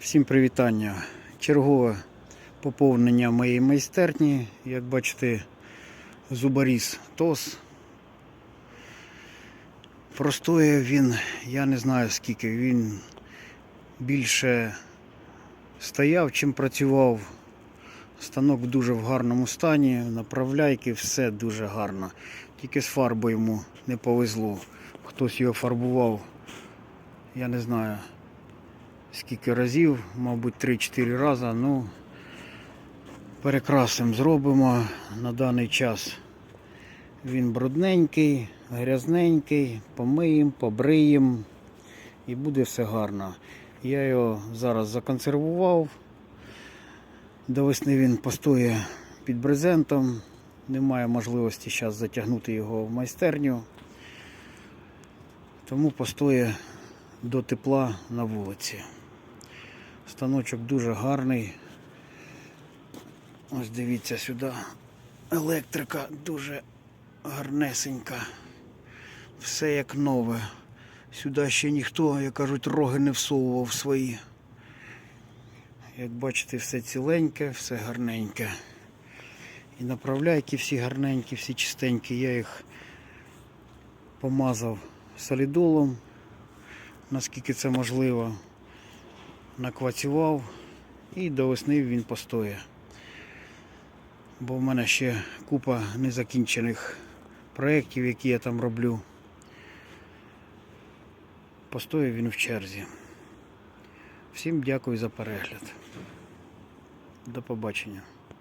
Всім привітання. Чергове поповнення моєї майстерні. Як бачите, зубаріс ТОС. Простоє він, я не знаю скільки, він більше стояв, чим працював. Станок дуже в гарному стані, направляйки, все дуже гарно. Тільки з фарбою йому не повезло. Хтось його фарбував, я не знаю скільки разів, мабуть, 3-4 рази. Ну, перекрасимо зробимо на даний час. Він брудненький, грязненький, помиємо, побриємо і буде все гарно. Я його зараз законсервував. До весни він постоє під брезентом. Немає можливості зараз затягнути його в майстерню. Тому постоє до тепла на вулиці. Станочок дуже гарний. Ось дивіться сюди. Електрика дуже гарнесенька. Все як нове. Сюди ще ніхто, як кажуть, роги не всовував свої. Як бачите, все ціленьке, все гарненьке. І направляйки всі гарненькі, всі чистенькі. Я їх помазав солідолом, наскільки це можливо. Наквацював і до весни він постоє. Бо в мене ще купа незакінчених проєктів, які я там роблю. Постоє він в черзі. Всім дякую за перегляд. До побачення.